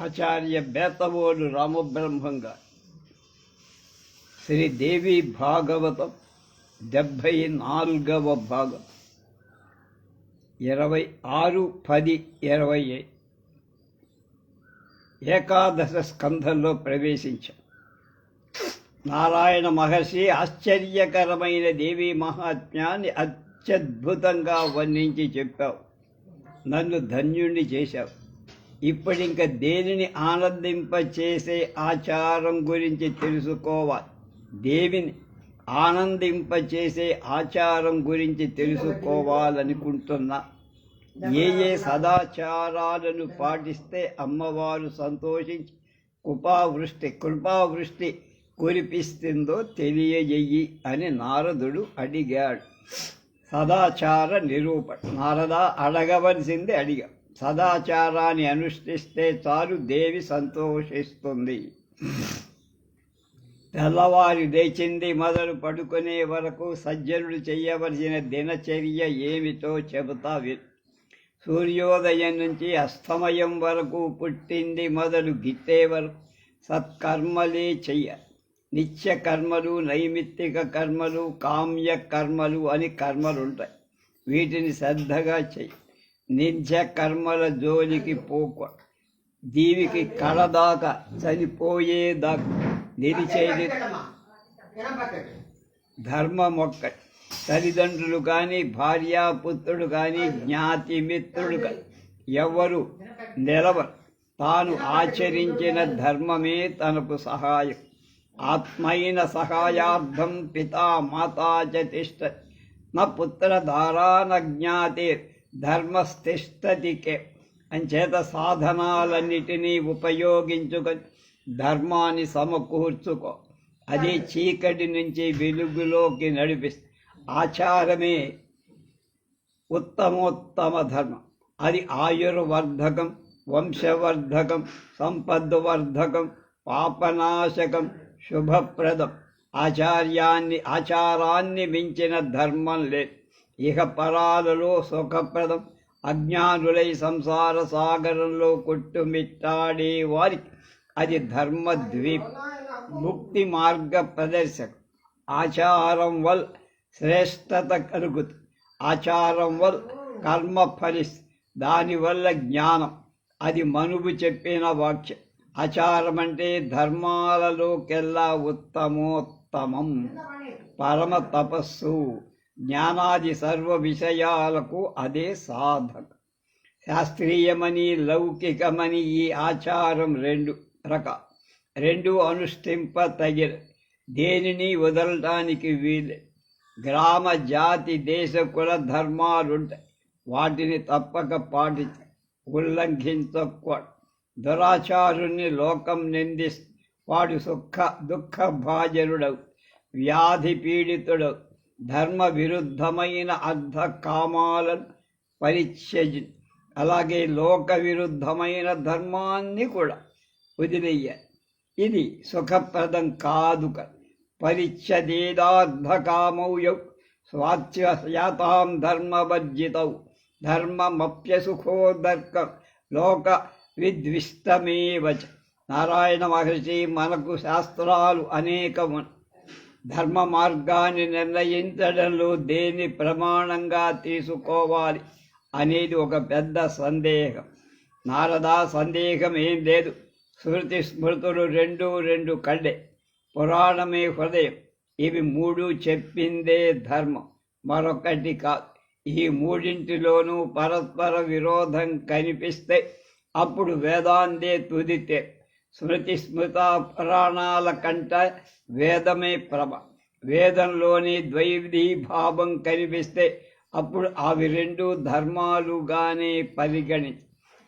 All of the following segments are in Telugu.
ఆచార్య బేతవోలు రామబ్రహ్మం గారు శ్రీదేవి భాగవతం డెబ్భై నాలుగవ భాగం. ఇరవై ఆరు పది ఇరవై ఏకాదశ స్కంధంలో ప్రవేశించాం. నారాయణ మహర్షి ఆశ్చర్యకరమైన దేవీ మహాత్మ్యాన్ని అత్యద్భుతంగా వర్ణించి చెప్పావు. నన్ను ధన్యుణ్ణి చేశావు. ఇప్పుడింక దేనిని ఆనందింపచేసే ఆచారం గురించి తెలుసుకోవాలి. దేవిని ఆనందింపచేసే ఆచారం గురించి తెలుసుకోవాలనుకుంటున్నా. ఏ ఏ సదాచారాలను పాటిస్తే అమ్మవారు సంతోషించి కృపావృష్టి కృపావృష్టి కురిపిస్తుందో తెలియజెయ్యి అని నారదుడు అడిగాడు. సదాచార నిరూపణ. నారద అడగవలసింది అడిగా సదాచారాన్ని అనుష్ఠిస్తే చాలు దేవి సంతోషిస్తుంది. తెల్లవారి లేచింది మొదలు పడుకునే వరకు సజ్జనుడు చేయవలసిన దినచర్య ఏమిటో చెబుతా సూర్యోదయం నుంచి అస్తమయం వరకు పుట్టింది మొదలు గిట్టే వరకు సత్కర్మలే చెయ్య. నిత్య కర్మలు నైమిత్తిక కర్మలు కామ్య కర్మలు అని కర్మలు ఉంటాయి వీటిని శ్రద్ధగా చెయ్యి. నిత్య కర్మల జోలికి పోక. దీవికి కళదాకా చనిపోయేదాకా నిలిచేది ధర్మం మొక్క తల్లిదండ్రులు కానీ భార్యాపుత్రుడు కానీ జ్ఞాతి మిత్రుడు కానీ ఎవరు నిలవరు. తాను ఆచరించిన ధర్మమే తనకు సహాయం. ఆత్మైన సహాయార్థం పితా మాతా చ తిష్ట పుత్రధారా న జ్ఞాతే ధర్మస్థిష్టతికే అంచేత సాధనాలన్నిటినీ ఉపయోగించుకొని ధర్మాన్ని సమకూర్చుకో. అది చీకటి నుంచి వెలుగులోకి నడిపిస్తుంది ఆచారమే ఉత్తమోత్తమ ధర్మం. అది ఆయుర్వర్ధకం వంశవర్ధకం సంపద్వర్ధకం పాపనాశకం శుభప్రదం. ఆచార్యాన్ని ఆచారాన్ని మించిన ధర్మం లేదు. ఇహ పరాలలో సుఖప్రదం అజ్ఞానులై సంసార సాగరంలో కొట్టుమిట్టాడే వారికి అది ధర్మద్వీప్ ముక్తి మార్గ ప్రదర్శకం. ఆచారం వల్ శ్రేష్టత కలుగుతు. ఆచారం వల్ కర్మ ఫలిస్ దానివల్ల జ్ఞానం. అది మనువు చెప్పిన వాక్యం. ఆచారం అంటే ధర్మాలలోకెల్లా ఉత్తమోత్తమం. పరమ తపస్సు. జ్ఞానాది సర్వ విషయాలకు అదే సాధక. శాస్త్రీయమని లౌకికమని ఈ ఆచారం రెండు రక. రెండు అనుష్ఠింప తగిన దేనిని వదలటానికి వీలు? గ్రామ జాతి దేశ కుల ధర్మాలుంటాయి. వాటిని తప్పక పాటి ఉల్లంఘించకూడదు. దురాచారుణ్ణి లోకం నిందిస్తూ. వాడు సుఖ దుఃఖ భాజనుడవు వ్యాధి పీడితుడవు. ధర్మ విరుద్ధమైన అర్ధ కామాలను పరిత్యజి అలాగే లోక విరుద్ధమైన ధర్మాన్ని కూడా వదిలేయాలి ఇది సుఖప్రదం కాదు పరిచ్ఛదేదార్థకామౌ యౌ. స్వాచ్యయాతాం ధర్మవర్జితౌ. ధర్మమప్యసుఖోదర్కం. లోక విద్విష్టమేవచ నారాయణ మహర్షి మనకు శాస్త్రాలు అనేకము ధర్మ మార్గాన్ని నిర్ణయించడంలో దేని ప్రమాణంగా తీసుకోవాలి అనేది ఒక పెద్ద సందేహం. నారదా సందేహం ఏం లేదు. శృతి స్మృతులు రెండు రెండు కళ్ళే పురాణమే హృదయం. ఇవి మూడు చెప్పిందే ధర్మం. మరొకటి కాదు. ఈ మూడింటిలోనూ పరస్పర విరోధం కనిపిస్తే అప్పుడు వేదాంతే తుదితే. స్మృతి స్మృత పురాణాల కంట వేదమే ప్రభ. వేదంలోని ద్వైధీభావం కనిపిస్తే అప్పుడు అవి రెండు ధర్మాలుగానే పరిగణించి.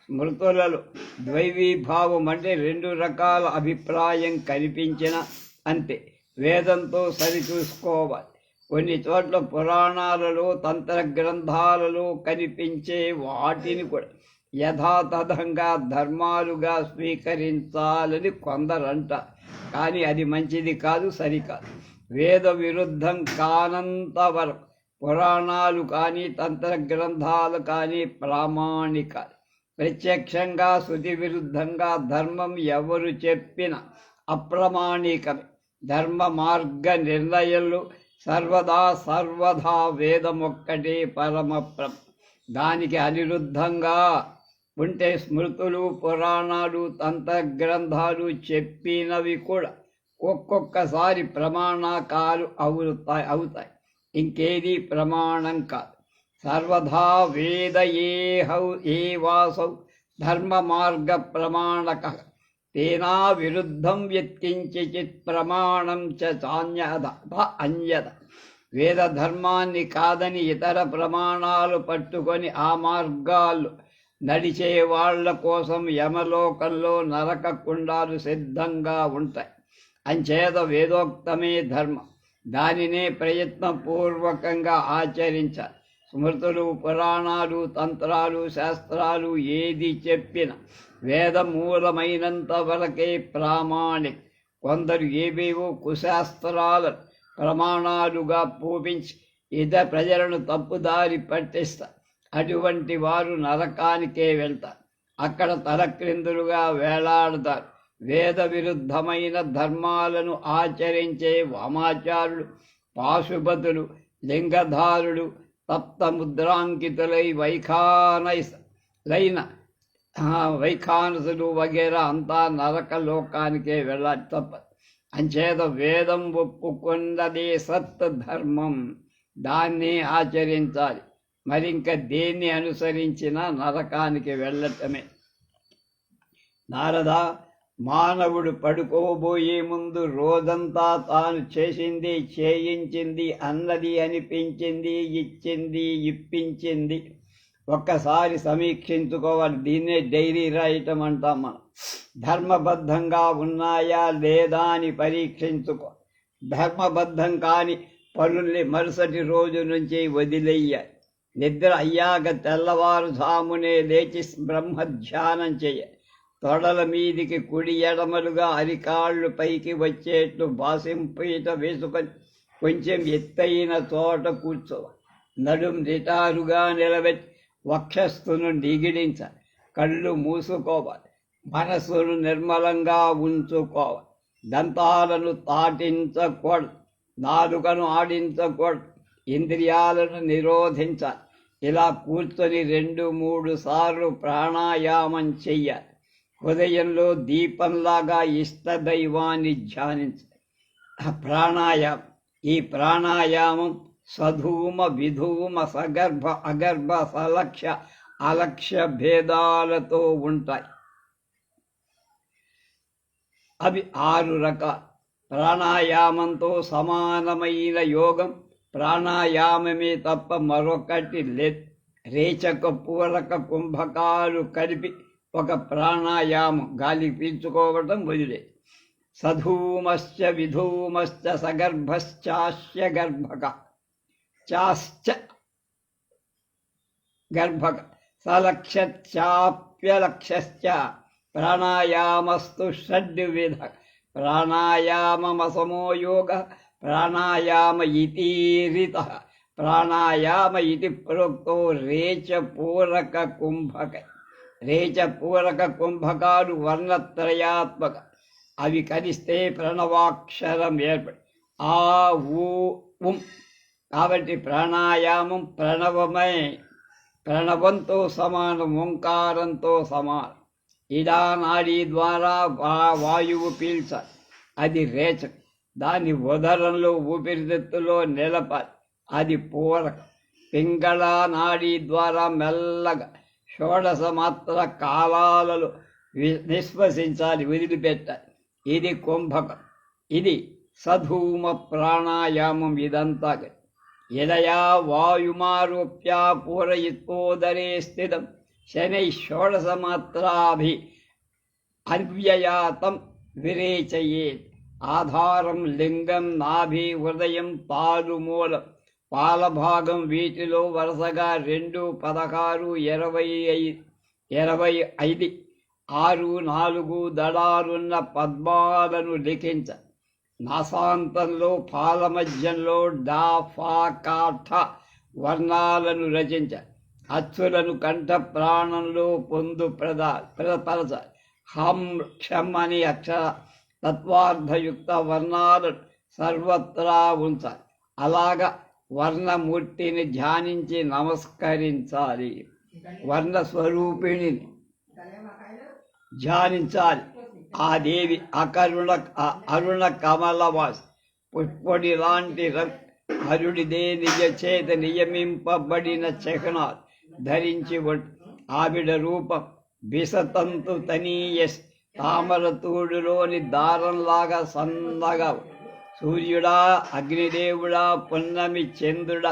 స్మృతులలో ద్వైవీభావం అంటే రెండు రకాల అభిప్రాయం కనిపించిన అంతే. వేదంతో సరిచూసుకోవాలి కొన్ని చోట్ల పురాణాలలో తంత్ర గ్రంథాలలో కనిపించే వాటిని కూడా యథాతథంగా ధర్మాలుగా స్వీకరించాలని కొందరంట. కానీ అది మంచిది కాదు సరికాదు. వేద విరుద్ధం కానంత వరకు పురాణాలు కానీ తంత్ర గ్రంథాలు కానీ ప్రామాణికాలు. ప్రత్యక్షంగా శృతి విరుద్ధంగా ధర్మం ఎవరు చెప్పిన అప్రమాణికమే. ధర్మ మార్గ నిర్ణయాలు సర్వదా సర్వదా వేదమొక్కటే పరమప్రం దానికి అనిరుద్ధంగా ఉంటే స్మృతులు పురాణాలు తంత్రగ్రంథాలు చెప్పినవి కూడా ఒక్కొక్కసారి ప్రమాణకాలు అవుతాయి అవుతాయి. ఇంకేది ప్రమాణం కాదు. సర్వదా వేద ఏహౌ ఏ వాసౌ ధర్మ మార్గ ప్రమాణక. తేనా విరుద్ధం వ్యక్తించిచిత్ ప్రమాణం చ చాన్యద అన్యద. వేద ధర్మాన్ని కాదని ఇతర ప్రమాణాలు పట్టుకొని ఆ మార్గాలు నడిచే వాళ్ళ కోసం యమలోకంలో నరక కుండాలు సిద్ధంగా ఉంటాయి. అంచేత వేదోక్తమే ధర్మం. దానినే ప్రయత్నపూర్వకంగా ఆచరించాలి. స్మృతులు పురాణాలు తంత్రాలు శాస్త్రాలు ఏది చెప్పిన వేదమూలమైనంత వరకే ప్రామాణిక. కొందరు ఏవేవో కుశాస్త్రాలను ప్రమాణాలుగా పూపించి ఇతర ప్రజలను తప్పుదారి పట్టిస్తారు. అటువంటి వారు నరకానికే వెళ్తారు. అక్కడ తలక్రిందులుగా వేలాడతారు. వేద విరుద్ధమైన ధర్మాలను ఆచరించే వామాచారులు పాశుపతులు లింగధారులు తప్తముద్రాంకితులై వైఖానైస్ లైన వైఖానసులు వగేరా అంతా నరక లోకానికే వెళ్ళాలి తప్ప. అంచేత వేదం ఒప్పుకున్నదే సత్ ధర్మం. దాన్ని ఆచరించాలి. మరింక దేన్ని అనుసరించినా నరకానికి వెళ్ళటమే. నారద మానవుడు పడుకోబోయే ముందు రోజంతా తాను చేసింది చేయించింది అన్నది అనిపించింది ఇచ్చింది ఇప్పించింది. ఒక్కసారి సమీక్షించుకోవాలి దీన్నే డైరీ రాయటం అంటాం మనం. ధర్మబద్ధంగా ఉన్నాయా లేదా అని పరీక్షించుకో. ధర్మబద్ధం కాని పనుల్ని మరుసటి రోజు నుంచి వదిలేయాలి నిద్ర అయ్యాక తెల్లవారుజామునే లేచి బ్రహ్మ ధ్యానం చేయ తొడల మీదికి కుడి ఎడమలుగా అరికాళ్ళు పైకి వచ్చేట్లు బాసింపీట వేసుకొని కొంచెం ఎత్తైన తోట కూర్చో. నడుం నిటారుగా నిలబెట్టి వక్షస్థును నిగిడించ కళ్ళు మూసుకోవాలి మనసును నిర్మలంగా ఉంచుకోవాలి దంతాలను తాటించకూడదు నాలుకను ఆడించకూడదు ఇంద్రియాలను నిరోధించాలి ఇలా కూర్చొని రెండు మూడు సార్లు ప్రాణాయామం చెయ్యాలి హృదయంలో దీపంలాగా ఇష్టదైవాన్ని ధ్యానించాలి ప్రాణాయామం ఈ ప్రాణాయామం సధూమ విధూమ సగర్భ అగర్భ సలక్ష్య అలక్ష్య భేదాలతో ఉంటాయి. అవి ఆరు రకాలు. ప్రాణాయామంతో సమానమైన యోగం ప్రాణాయామమే తప్ప మరొకటి లేదు రేచక పూరక కుంభకాలు కలిపి ఒక ప్రాణాయామం గాలి పీల్చుకోవటం వదిలే సధూమశ్చ విధూమశ్చ సగర్భశ్చాస్య గర్భక చాశ్చ గర్భక సలక్ష్యాప్యలక్ష్యశ్చ ప్రాణాయామస్తు షడ్విధ ప్రాణాయామమసమో యోగ ప్రాణాయామ ఇతీరిత ప్రాణాయామ ఇది ప్రోక్తో రేచపూరక కుంభక రేచపూరక కుంభకాలు వర్ణత్రయాత్మక. అవి కలిస్తే ప్రణవాక్షరం ఏర్పడి ఆ ఊ ఉం. కాబట్టి ప్రాణాయామం ప్రణవమే. ప్రణవంతో సమానం ఓంకారంతో సమానం. ఇలా నాడీ ద్వారా వాయువు పీల్చాలి అది రేచక దాని ఉదరంలో ఊపిరితిత్తులో నిలపాలి అది పూరక పింగళ నాడీ ద్వారా మెల్లగా షోడశ మాత్ర కాలాలలో నిశ్వసించాలి వదిలిపెట్టాలి. ఇది కుంభకం ఇది సధూమ ప్రాణాయామం ఇదంతా. ఇదయా వాయుమారోప్య పూరయిత్వోదరే స్థితం. శనై షోడశమాత్రాభి అవ్యయాతం విరేచయేత్. ఆధారం లింగం నాభి హృదయం పాలు మూలం. పాలభాగం వీటిలో వరుసగా రెండు పదహారు ఇరవై ఇరవై ఐదు ఆరు నాలుగు దళాలున్న పద్మాలను లిఖించ. నాసాంతంలో పాలమధ్యంలో డా ఫా కాఠ వర్ణాలను రచించ. అచ్చులను కంఠ ప్రాణంలో పొందు ప్రద ప్రదపరచ హం క్షమ్ అని అక్షర తత్వార్థయుక్త వర్ణాలు సర్వత్రా ఉంచాలి. అలాగ వర్ణమూర్తిని ధ్యానించి నమస్కరించాలి. వర్ణస్వరూపిణిని ధ్యానించాలి. ఆ దేవి అకరుణ అరుణ కమలవాసి పుష్పడి లాంటి రం- హరుడిదే నిజ చేత నియమింపబడిన చకనాలు ధరించి ఆవిడ రూపం విసతంతు తనీయ తామరతూడులోని దారంలాగా సన్నగా సూర్యుడా అగ్నిదేవుడా పున్నమి చంద్రుడా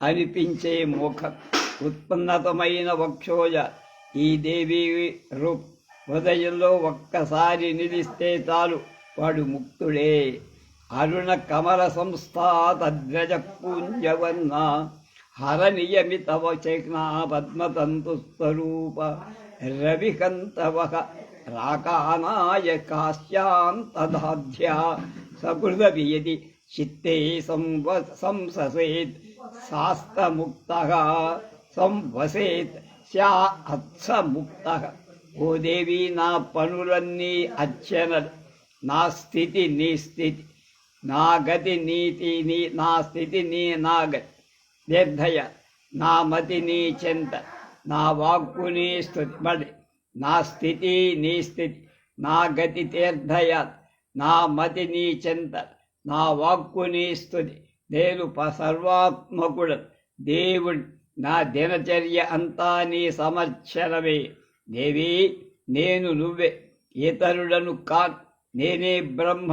అనిపించే ముఖం ఉత్పన్నతమైన వక్షోజ. ఈ దేవి రూప్ హృదయంలో ఒక్కసారి నిలిస్తే చాలు వాడు ముక్తుడే. అరుణ కమల సంస్థాతద్రజ పూంజవన్న హర నియమిత వచనా పద్మతంతు స్వరూప రవికంతవ రాకానాయ కాశ్యాంతదాధ్యా సకృదవియది చిత్తే సంవ సంససేత్ శాస్తముక్త సంవసేత్ శా అత్సముక్త ఓ దేవి నా పనులన్నీ అర్చనలు నా స్థితి నీ స్థితి నా గతి నీతి నీ నా స్థితి నీ నా గతి నిర్ధయ నా మతి నీ చింత నా వాక్కు నీ స్థుతి మడి నా స్థితి నీ స్థితి నా గతి తీర్థయాత్ నా మతి నీ చింత నా వాక్కు నీ స్థుతి నేను ప- సర్వాత్మకుడు దేవుడు నా దినచర్య అంతా నీ సమర్చనమే. దేవి నేను నువ్వే ఇతరులను కా నేనే బ్రహ్మ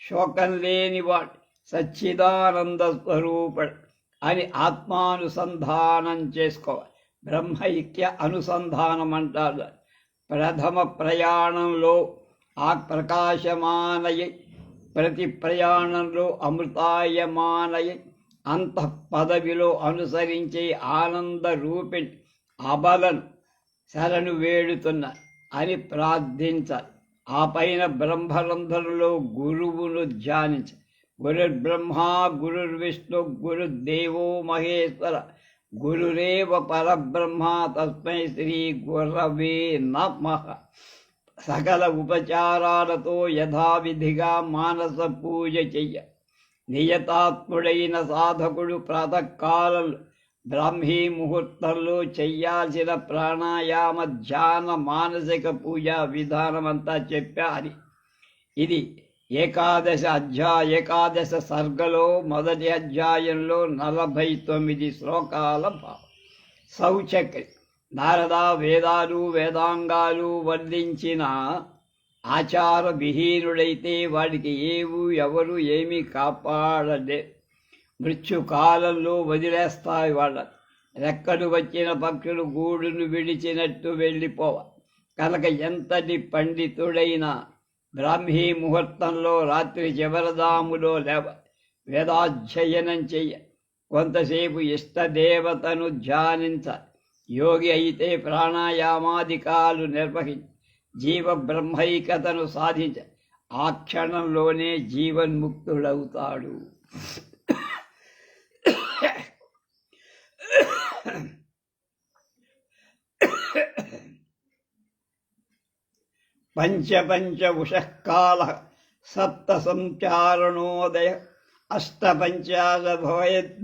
శోకం లేనివాడు సచ్చిదానంద స్వరూపుడు అని ఆత్మానుసంధానం చేసుకోవాలి బ్రహ్మైక్య అనుసంధానం అంటారు ప్రథమ ప్రయాణంలో ఆ ప్రకాశమానయ ప్రతి ప్రయాణంలో అమృతాయమానయ అంత పదవిలో అనుసరించే ఆనంద రూపిణి అబలను శరణు వేడుతున్న అని ప్రార్థించాలి ఆ పైన బ్రహ్మరంధ్రంలో గురువును ధ్యానించ. గురుర్బ్రహ్మ గురుర్విష్ణు గురుదేవో మహేశ్వర గురురేవ పరబ్రహ్మ తస్మై శ్రీ గురవే నమ సకల ఉపచారాలతో యథావిధిగా మానస పూజ చెయ్య నియతాత్ముడైన సాధకుడు ప్రాతకాల బ్రాహ్మీ ముహూర్తంలో చెయ్యాల్సిన ప్రాణాయామ ధ్యాన మానసిక పూజ విధానమంతా చెప్పాలి ఇది ఏకాదశ అధ్యాయ ఏకాదశ సర్గలో మొదటి అధ్యాయంలో నలభై తొమ్మిది శ్లోకాల భావం. సౌచక్రి నారద వేదాలు వేదాంగాలు వర్ణించిన ఆచార విహీనుడైతే వాడికి ఏవు ఎవరు ఏమి కాపాడలే. మృత్యుకాలంలో వదిలేస్తాయి వాళ్ళ రెక్కలు వచ్చిన పక్షులు గూడును విడిచినట్టు వెళ్ళిపోవ కనుక ఎంతటి పండితుడైనా బ్రాహ్మీ ముహూర్తంలో రాత్రి చివరదాములో లేవ వేదాధ్యయనం చెయ్య కొంతసేపు ఇష్టదేవతను ధ్యానించ యోగి అయితే ప్రాణాయామాధికాలు నిర్వహించి జీవ బ్రహ్మైకతను సాధించ ఆ క్షణంలోనే జీవన్ముక్తుడవుతాడు. పంచపంచ ఉషకాల సప్త సంచారణోదయ అష్టపంచాశభవయత్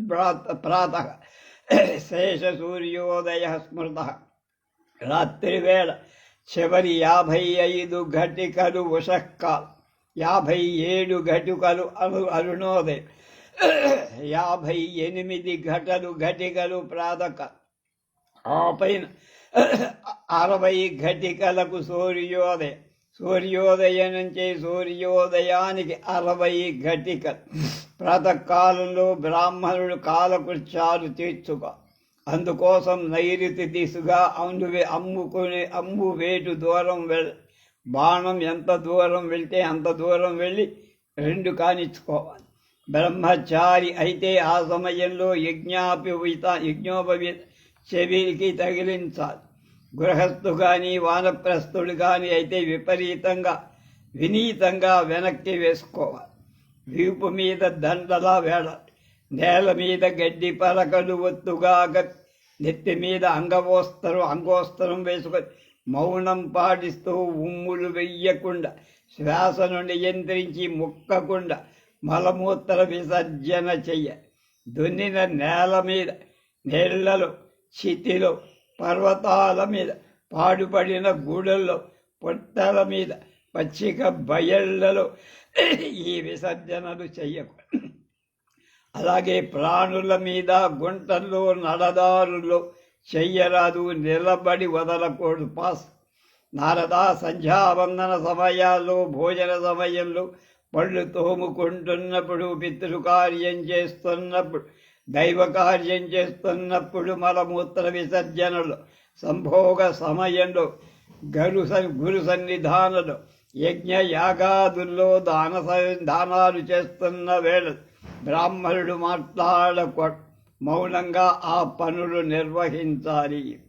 ప్రాత శేష సూర్యోదయ స్మృత రాత్రివేళ చివరి యాభై ఐదు ఘటికలు ఉషక్కాలు యాభై ఏడు ఘటికలు అరు అరుణోదయం యాభై ఎనిమిది ఘటలు ఘటికలు ప్రాతక ఆ పైన అరవై ఘటికలకు సూర్యోదయం సూర్యోదయం నుంచి సూర్యోదయానికి అరవై ఘటికలు. ప్రాతకాలంలో బ్రాహ్మణుడు కాలకృత్యాలు తీర్చుకో అందుకోసం నైరుతి దిశగా అందు అమ్ముకునే అమ్ము వేటు దూరం వెళ్ బాణం ఎంత దూరం వెళ్తే అంత దూరం వెళ్ళి రెండు కానిచ్చుకోవాలి. బ్రహ్మచారి అయితే ఆ సమయంలో యజ్ఞాపి యజ్ఞోపవి చెవికి తగిలించాలి. గృహస్థు కానీ వానప్రస్థుడు కానీ అయితే విపరీతంగా వినీతంగా వెనక్కి వేసుకోవాలి. వీపు మీద దండలా వేడాలి నేల మీద గడ్డి పలకలు ఒత్తుగా నెత్తి మీద అంగవోస్తరం అంగోస్తరం వేసుకొని మౌనం పాటిస్తూ ఉమ్ములు వెయ్యకుండా శ్వాసను నియంత్రించి ముక్కకుండా మలమూత్ర విసర్జన చెయ్య దున్నిన నేల మీద నీళ్ళలో చితిలో పర్వతాల మీద పాడుపడిన గూడల్లో పొట్టల మీద పచ్చిక బయళ్ళలో ఈ విసర్జనలు చెయ్యకు. అలాగే ప్రాణుల మీద గుంటల్లో నడదారుల్లో చెయ్యరాదు నిలబడి వదలకూడదు. పాస్. నారదా సంధ్యావందన సమయాల్లో భోజన సమయంలో పళ్ళు తోముకుంటున్నప్పుడు పితృకార్యం చేస్తున్నప్పుడు దైవ కార్యం చేస్తున్నప్పుడు మలమూత్ర విసర్జనలు సంభోగ సమయంలో గరు గురు సన్నిధానలు యజ్ఞ యాగాదుల్లో దాన స- దానాలు చేస్తున్న వేళ బ్రాహ్మణుడు మాట్లాడకో మౌనంగా ఆ పనులు నిర్వహించాలి.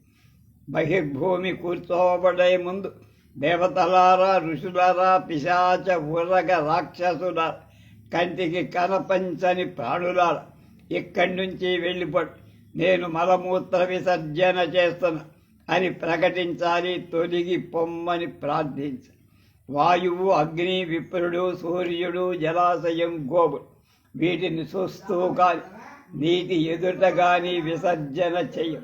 బహిర్భూమి కూర్చోబడే ముందు దేవతలారా ఋషులారా పిశాచ ఉరగ రాక్షసుల కంటికి కనపంచని ప్రాణులారా ఇక్కడి నుంచి వెళ్ళిపోయి నేను మలమూత్ర విసర్జన చేస్తున్నా అని ప్రకటించాలి తొలిగి పొమ్మని ప్రార్థించ. వాయువు అగ్ని విప్రుడు సూర్యుడు జలాశయం గోబు వీటిని చూస్తూ కాని నీటి ఎదుట కానీ విసర్జన చెయ్యం.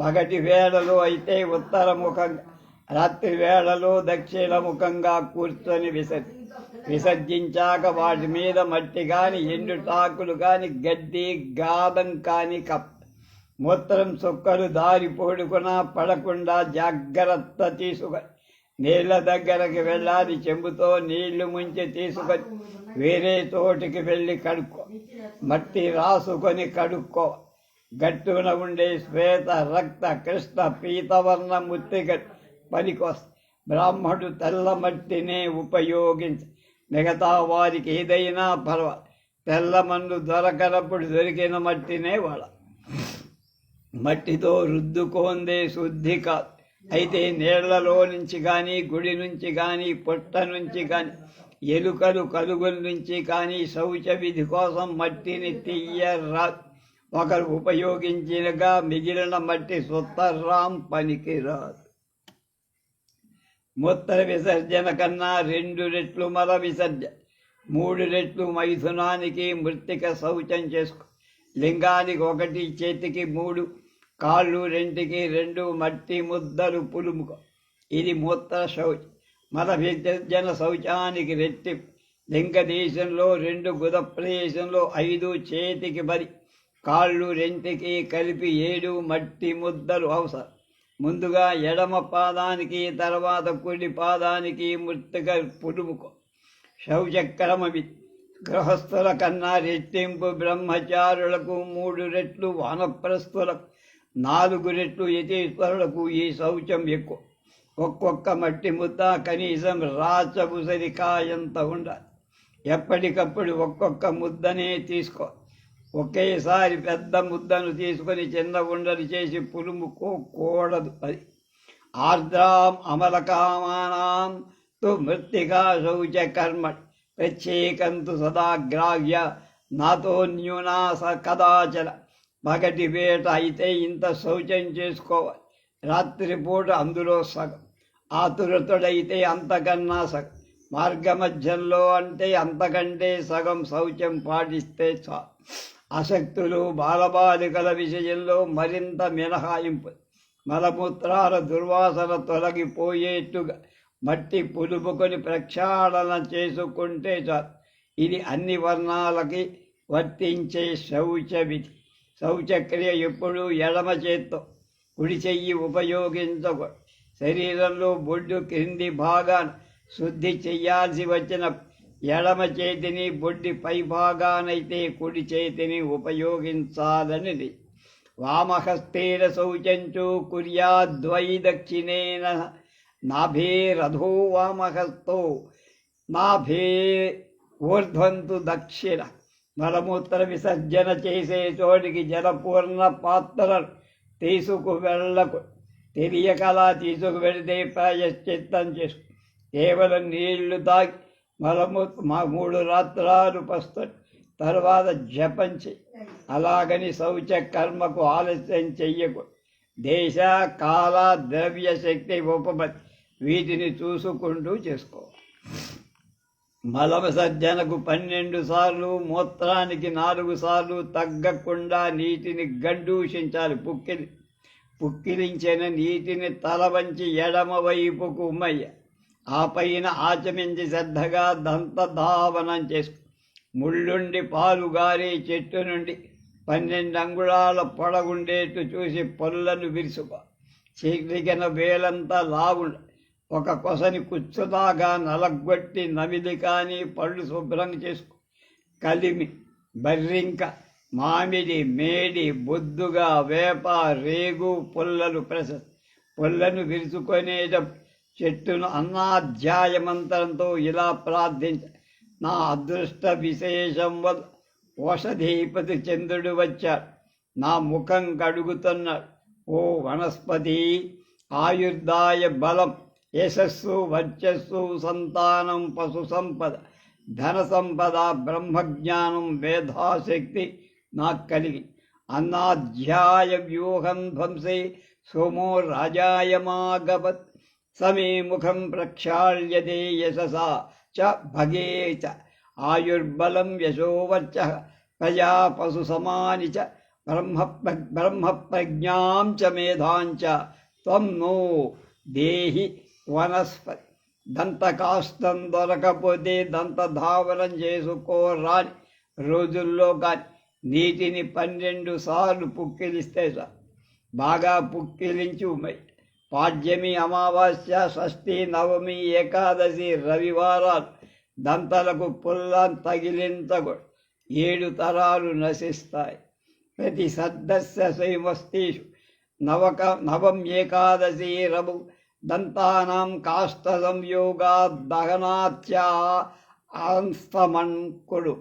పగటి వేళలో అయితే ఉత్తరముఖంగా రాత్రి వేళలో దక్షిణముఖంగా కూర్చొని విసర్జన విసర్జించాక వాటి మీద మట్టి కాని ఎండుటాకులు కాని గడ్డి గాదం కాని కప్ప మూత్రం సుక్కలు దారి పోడుకున్నా పడకుండా జాగ్రత్త తీసుకొని నీళ్ళ దగ్గరకు వెళ్ళాలి చెంబుతో నీళ్ళు ముంచి తీసుకొని వేరే తోటికి వెళ్ళి కడుక్కో. మట్టి రాసుకొని కడుక్కో. గట్టున ఉండే శ్వేత రక్త కృష్ణ పీతవర్ణ ముత్తిగ పనికొస్త బ్రాహ్మడు తెల్ల మట్టినే ఉపయోగించి మిగతా వారికి ఏదైనా పర్వ తెల్ల మన్ను దొరకనప్పుడు దొరికిన మట్టినే వాడ. మట్టితో రుద్దుకోందే శుద్ధి కాదు అయితే నీళ్ళలో నుంచి కానీ గుడి నుంచి కానీ పుట్ట నుంచి కానీ ఎలుకలు కలుగుల నుంచి కానీ శౌచ విధి కోసం మట్టిని తీయరాదు ఒకరు ఉపయోగించినగా మిగిలిన మట్టి సుత్తరాం పనికిరాదు. మూత్ర విసర్జన కన్నా రెండు రెట్లు మల విసర్జన మూడు రెట్లు మైథునానికి మృతిక శౌచం చేసుకో లింగానికి ఒకటి చేతికి మూడు కాళ్ళు రెంటికి రెండు మట్టి ముద్దలు పులుముకో ఇది మూత్ర శౌచ మల విసర్జన శౌచానికి రెట్టి లింగ దేశంలో రెండు గుద ప్రదేశంలో ఐదు చేతికి మరి కాళ్ళు రెంటికి కలిపి ఏడు మట్టి ముద్దలు అవసరం. ముందుగా ఎడమ పాదానికి తర్వాత కుడి పాదానికి మృతిక పులుముకో శౌచక్రమవి గృహస్థుల కన్నా రెట్టింపు బ్రహ్మచారులకు మూడు రెట్లు వానప్రస్థులకు నాలుగు రెట్లు యతీశ్వరులకు ఈ శౌచం ఎక్కువ. ఒక్కొక్క మట్టి ముద్ద కనీసం రాచబుసరి కాయంత ఉండాలి. ఎప్పటికప్పుడు ఒక్కొక్క ముద్దనే తీసుకో. ఒకేసారి పెద్ద ముద్దను తీసుకొని చిన్న ఉండలు చేసి పులుముకోకూడదు అది ఆర్ద్రాం అమలకామానాం తు మృత్తికా శౌచ కర్మ. ప్రత్యేకంతు సదాగ్రాహ్య నాతో న్యూనా స కదాచల. పగటి వేట అయితే ఇంత శౌచం చేసుకోవాలి. రాత్రిపూట అందులో సగం. ఆతురతుడైతే అంతకన్నా సగం. మార్గమధ్యంలో అంటే అంతకంటే సగం శౌచం పాటిస్తే చాలు. అసక్తులు బాలబాలికల విషయంలో మరింత మినహాయింపు. మలమూత్రాల దుర్వాసన తొలగిపోయేట్టుగా మట్టి పులుపుకొని ప్రక్షాళన చేసుకుంటే చాలు. ఇది అన్ని వర్ణాలకి వర్తించే శౌచ విధి. శౌచక్రియ ఎప్పుడూ ఎడమ చేత్తో కుడి చెయ్యి ఉపయోగించకూడదు. శరీరంలో బొడ్డు క్రింది భాగాన్ని శుద్ధి చేయాల్సి వచ్చిన ఎడమ చేతిని బొడ్డి పైభాగానైతే కుడి చేతిని ఉపయోగించాలనిది. వామహస్తేన శౌచంచు కుర్యాద్వై దక్షిణేన నాభేరధో వామహస్తో నాభే ఊర్ధ్వంతు దక్షిణ. మలమూత్ర విసర్జన చేసే చోటికి జలపూర్ణ పాత్రలు తీసుకు వెళ్ళకు. తెలియకలా తీసుకు వెళితే ప్రాయశ్చిత్తం చేసు. కేవలం నీళ్ళు తాగి మలము మా మూడు రాత్రాలు పస్తాడు తర్వాత జపంచి అలాగని శౌచ కర్మకు ఆలస్యం చెయ్యకు. దేశ కాల ద్రవ్య శక్తి ఉపమతి వీటిని చూసుకుంటూ చేసుకో. మలమ సర్జనకు పన్నెండు సార్లు మూత్రానికి నాలుగు సార్లు తగ్గకుండా నీటిని గండూషించాలి పుక్కిలి పుక్కిలించిన నీటిని తల వంచి ఎడమ వైపుకు ఉమ్మయ్య. ఆ పైన ఆచమించి శ్రద్ధగా దంతధావనం చేసుకు ముళ్ళుండి పాలుగారే చెట్టు నుండి పన్నెండు అంగుళాల పొడగుండేట్టు చూసి పొల్లను విరుసుకో చీకటికిన వేలంతా లావుండ ఒక కొసని కుచ్చుదాగా నలగొట్టి నమిలి కానీ పళ్ళు శుభ్రం చేసుకో కలిమి బర్రింక మామిడి మేడి బొద్దుగా వేప రేగు పుల్లలు ప్రశ పుల్లను విరుచుకునేటప్పుడు చెట్టును అన్నాధ్యాయమంతరంతో ఇలా ప్రార్థించ నా అదృష్ట విశేషం వల్ల ఓషధీపతి చంద్రుడు వచ్చాడు. నా ముఖం కడుగుతున్నాడు ఓ వనస్పతి ఆయుర్దాయ బలం యశస్సు వర్చస్సు సంతానం పశు సంపద ధన సంపద బ్రహ్మజ్ఞానం మేధాశక్తి నాకు కలిగి అన్నాధ్యాయ వ్యూహం ధ్వంసే సోమో రాజాయమాగవత్. సమీ ముఖం ప్రక్షాళ్యతే యశసా చ భగే చ. ఆయుర్బలం యశోవర్చ ప్రజా పశు సమాని చ. బ్రహ్మ బ్రహ్మప్రజ్ఞాం చ మేధాం చ. త్వం నో దేహి వనస్పతి. దంతకాష్టం దొరకపోతే దంతధావనం చేసుకోరాని రోజుల్లో కానీ నీటిని పన్నెండు సార్లు పుక్కిలిస్తే సార్ బాగా పుక్కిలించి ఉన్నాయి పాడ్యమి అమావాస్య షష్ఠి నవమి ఏకాదశి రవివారాలు దంతలకు పుల్లం తగిలించకూడదు ఏడు తరాలు నశిస్తాయి. ప్రతి సద్దస్య శైవస్తీషు నవక నవం ఏకాదశి రవు దంతానాం కాష్ట సంయోగా దహనాత్యా ఆంస్తమణ్కుడు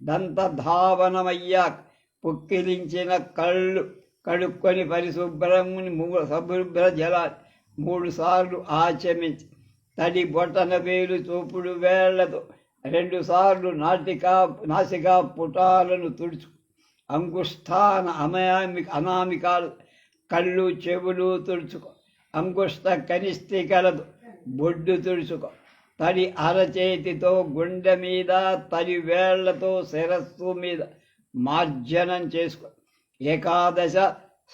దంతధావనమయ్యాక పుక్కిలించిన కళ్ళు కడుక్కొని పరిశుభ్రముని మూడు సశుభ్ర జల మూడు సార్లు ఆచమించి తడి బొట్టన వేలు చూపుడు వేళ్ళతో రెండు సార్లు నాటికా నాసికా పుటాలను తుడుచు. అంకుష్ఠాన అమయామి అనామికాలు కళ్ళు చెవులు తుడుచుకో. అంకుష్ట కనిష్టికలతో బొడ్డు తుడుచుకో. తడి అరచేతితో గుండె మీద తడి వేళ్ళతో శిరస్సు మీద మార్జనం చేసుకో. ఏకాదశ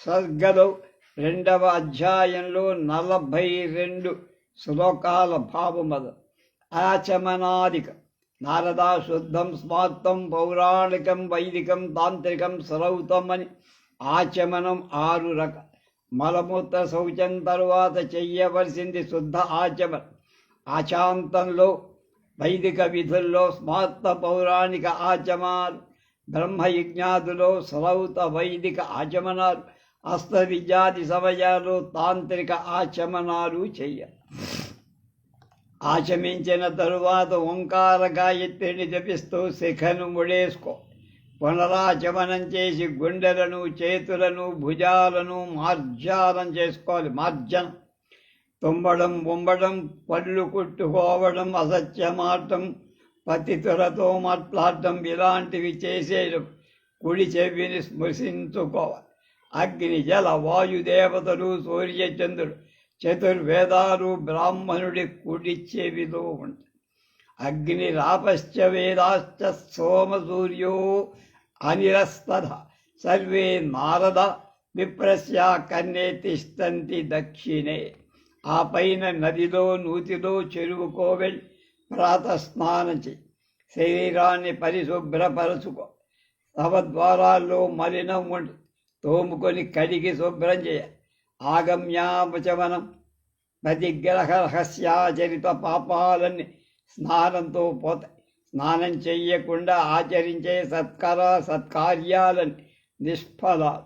సర్గలో రెండవ అధ్యాయంలో నలభై రెండు శ్లోకాల భావమద ఆచమనాదిక. నారదా శుద్ధం స్మాత్తం పౌరాణికం వైదికం తాంత్రికం శ్రౌతం అని ఆచమనం ఆరు రక. మలమూత్ర శౌచం తరువాత చెయ్యవలసింది శుద్ధ ఆచమనం. ఆచాంతంలో వైదిక విధుల్లో స్మాత్త పౌరాణిక ఆచమాలు బ్రహ్మయజ్ఞాదులో సరౌత వైదిక ఆచమనాలు హస్త విద్యాది సమయాలు తాంత్రిక ఆచమనాలు చెయ్య ఆచమించిన తరువాత ఓంకార గాయత్రిని జపిస్తూ శిఖను ముడేసుకో పునరాచమనం చేసి గుండెలను చేతులను భుజాలను మార్జాలం చేసుకోవాలి. మార్జనం. తుమ్మడం బొమ్మడం పళ్ళు కుట్టుకోవడం అసత్యమాటం పతితులతో మాట్లాడటం ఇలాంటివి చేసేయడం. కుడి చెవిని స్మృశించుకోవాలి అగ్ని జల వాయుదేవతలు సూర్యచంద్రుడు చతుర్వేదాలు బ్రాహ్మణుడి కుడి చెవిలో ఉంటాయి. అగ్ని రాపశ్చ వేదాశ్చ సోమ సూర్యో అనిరస్తద సర్వే నారద విప్రస్య కన్నే తిష్టంతి దక్షిణే. ఆ పైన నదిలో నూతిలో చెరువు ప్రాతస్నానం చేయి శరీరాన్ని పరిశుభ్రపరచుకో. తవ ద్వారాల్లో మలినం ఉండి. తోముకొని కడిగి శుభ్రం చేయ. ఆగమ్యావచమనం ప్రతిగ్రహ రహస్యాచరిత పాపాలన్నీ స్నానంతో పోతాయి స్నానం చెయ్యకుండా ఆచరించే సత్కర సత్కార్యాలని నిష్ఫల.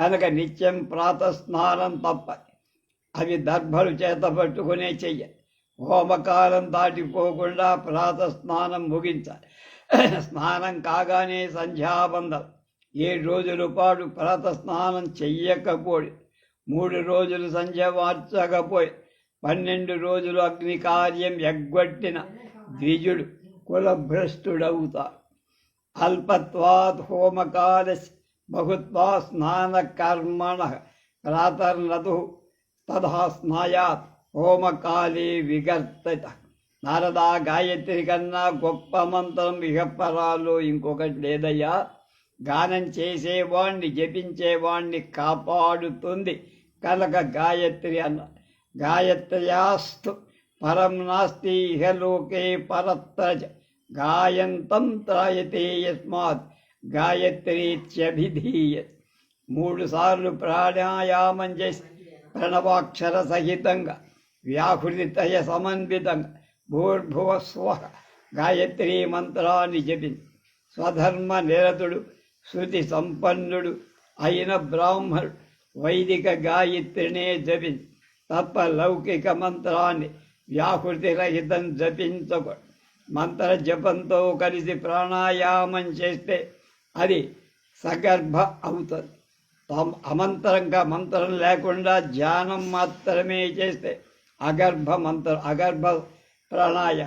కనుక నిత్యం ప్రాతస్నానం తప్ప అవి దర్భలు చేత పట్టుకునే చెయ్య. హోమకాలం దాటిపోకుండా ప్రాత స్నానం ముగించాలి. స్నానం కాగానే సంధ్యాబంధం ఏడు రోజుల పాటు ప్రాతస్నానం చెయ్యకపోయి మూడు రోజులు సంధ్య మార్చకపోయి పన్నెండు రోజులు అగ్ని కార్యం ఎగ్గొట్టిన ద్విజుడు కులభ్రష్టుడవుతాడు. అల్పత్వాత్ హోమకాల బహుత్వా స్నాన కర్మణ ప్రాతర్నతు తదా స్నాయాత్ హోమకాలే విగర్తత నారద గాయత్రి కన్నా గొప్ప మంత్రం ఇహపరాలు ఇంకొకటి లేదయ్యా. గానం చేసేవాణ్ణి జపించేవాణ్ణి కాపాడుతుంది. కనుక గాయత్రి అన్న గాయత్ర్యాస్తు పరం నాస్తి ఇహలోకే పరత్ర గాయంతం త్రాయతే యస్మాత్ గాయత్రీత్యభిధీయ. మూడు సార్లు ప్రాణాయామం చేసి ప్రణవాక్షర సహితంగా వ్యాహృతితయ సమన్వితంగా భూర్భువస్వ స్వ మంత్రాన్ని జపించి స్వధర్మ నిరతుడు శృతి సంపన్నుడు అయిన బ్రాహ్మణుడు వైదిక గాయత్రినే జపించి తప్ప లౌకిక మంత్రాన్ని వ్యాకృతి రహితం జపించకూడదు మంత్ర జపంతో కలిసి ప్రాణాయామం చేస్తే అది సగర్భ అవుతుంది. తం- అమంతరంగా మంత్రం లేకుండా ధ్యానం మాత్రమే చేస్తే అగర్భ మంత్ర అగర్భ ప్రణాయ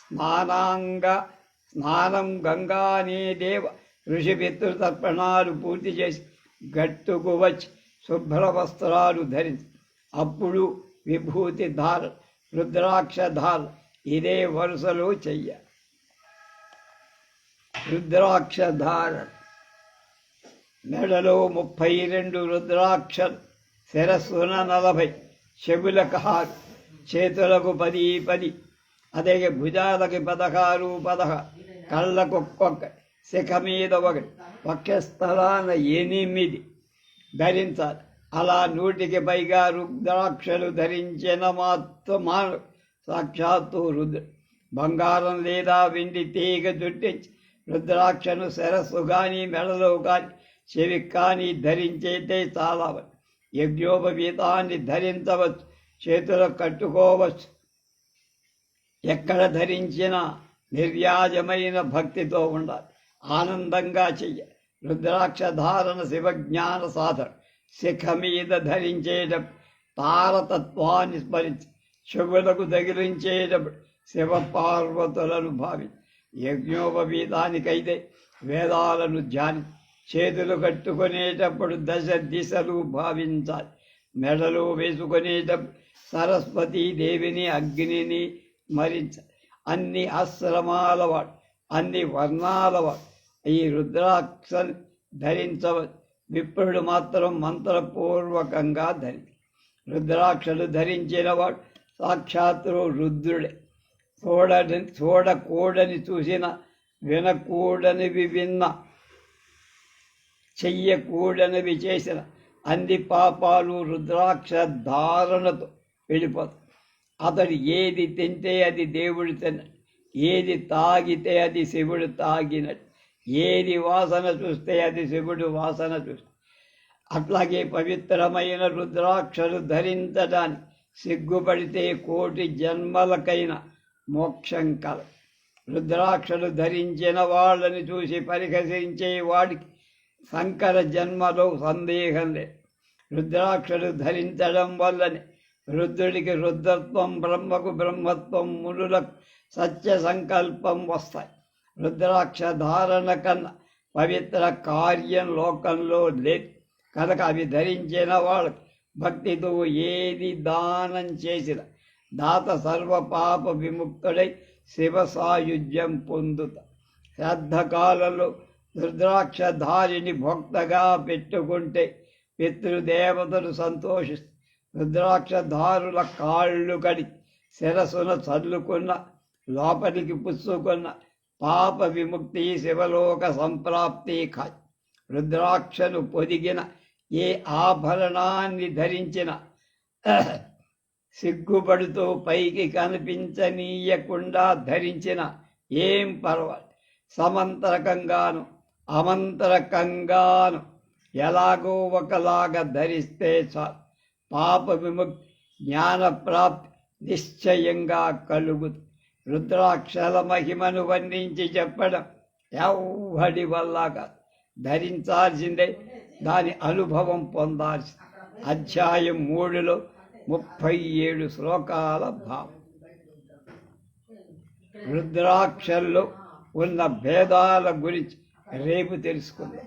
స్నానాంగ స్నానం గంగానే దేవ ఋషి పితృతర్పణాలు పూర్తి చేసి గట్టుకు వచ్చి శుభ్ర వస్త్రాలు ధరించి అప్పుడు విభూతి ధార రుద్రాక్ష ధార ఇదే వరుసలో చెయ్య. రుద్రాక్ష ధార మెడలో ముప్పై రెండు రుద్రాక్ష శిరస్సున నలభై చెవులకు చేతులకు పది పది. అదే భుజాలకి పదహారు పదహ. కళ్ళకు ఒక్కొక్క శిఖ మీద ఒకటి వక్షస్థలాన ఎనిమిది. ధరించాలి. అలా నూటికి పైగా రుద్రాక్షలు ధరించిన మాత్రమా సాక్షాత్తు రుద్ర. బంగారం లేదా వెండి తీగ జుట్టించి రుద్రాక్షను శిరస్సు కానీ మెడలో కానీ చెవి కానీ ధరించేతే చాలా యజ్ఞోపవీతాన్ని ధరించవచ్చు. చేతులు కట్టుకోవచ్చు. ఎక్కడ ధరించిన నిర్వ్యాజమైన భక్తితో ఉండాలి. ఆనందంగా చెయ్య. రుద్రాక్ష ధారణ శివజ్ఞాన సాధన. శిఖ మీద ధరించేటప్పుడు తారతత్వాన్ని స్మరించి చెవులకు తగిలించేటప్పుడు శివ పార్వతులను భావించి యజ్ఞోపవీతానికైతే వేదాలను ధ్యాని. చేతులు కట్టుకునేటప్పుడు దశ దిశలు భావించాలి. మెడలు వేసుకునేటప్పుడు సరస్వతి దేవిని అగ్నిని మరి అన్ని ఆశ్రమాల వాడు అన్ని వర్ణాల వాడు ఈ రుద్రాక్ష ధరించవచ్చు విప్రుడు మాత్రం మంత్రపూర్వకంగా ధరి రుద్రాక్షలు ధరించిన వాడు సాక్షాత్తు రుద్రుడే. చూడని చూడకూడని చూసిన వినకూడనివి విన్న చెయ్యకూడనివి చేసిన అన్ని పాపాలు రుద్రాక్ష ధారణతో వెళ్ళిపోతాయి అతడు ఏది తింటే అది దేవుడు తిన ఏది తాగితే అది శివుడు తాగినట్టు ఏది వాసన చూస్తే అది శివుడు వాసన చూస్తే. అట్లాగే పవిత్రమైన రుద్రాక్షలు ధరించడానికి సిగ్గుపడితే కోటి జన్మలకైన మోక్షం కల. రుద్రాక్షలు ధరించిన వాళ్ళని చూసి పరిహసించే వాడికి సంకర జన్మలో సందేహం లేదు. రుద్రాక్షలు ధరించడం వల్లనే రుద్రుడికి రుద్రత్వం బ్రహ్మకు బ్రహ్మత్వం మునులకు సత్య సంకల్పం వస్తాయి. రుద్రాక్ష ధారణ కన్నా పవిత్ర కార్యం లోకంలో లేదు కనుక అవి ధరించిన వాళ్ళకి భక్తితో ఏది దానం చేసిన దాత సర్వపాప విముక్తుడై శివ సాయుధ్యం పొందుత. శ్రద్ధకాలలో రుద్రాక్షధారిని భక్తగా పెట్టుకుంటే పితృదేవతలు సంతోషిస్తారు. రుద్రాక్షదారుల కాళ్ళు కడి శిరసున చల్లుకున్న లోపలికి పుచ్చుకున్న పాప విముక్తి శివలోక సంప్రాప్తి ఖాయ్ రుద్రాక్షను పొదిగిన ఏ ఆభరణాన్ని ధరించిన సిగ్గుపడుతూ పైకి కనిపించనీయకుండా ధరించిన ఏం పర్వాలేదు సమంతరకంగాను అమంతరకంగాను ఎలాగో ఒకలాగా ధరిస్తే చాలు. పాప విముక్తి జ్ఞాన ప్రాప్తి నిశ్చయంగా కలుగు. రుద్రాక్షల మహిమను వర్ణించి చెప్పడం ఎవడి వల్ల కాదు. ధరించాల్సిందే దాని అనుభవం పొందాల్సి అధ్యాయం మూడులో ముప్పై ఏడు శ్లోకాల భావం. రుద్రాక్షల్లో ఉన్న భేదాల గురించి రేపు తెలుసుకుందాం.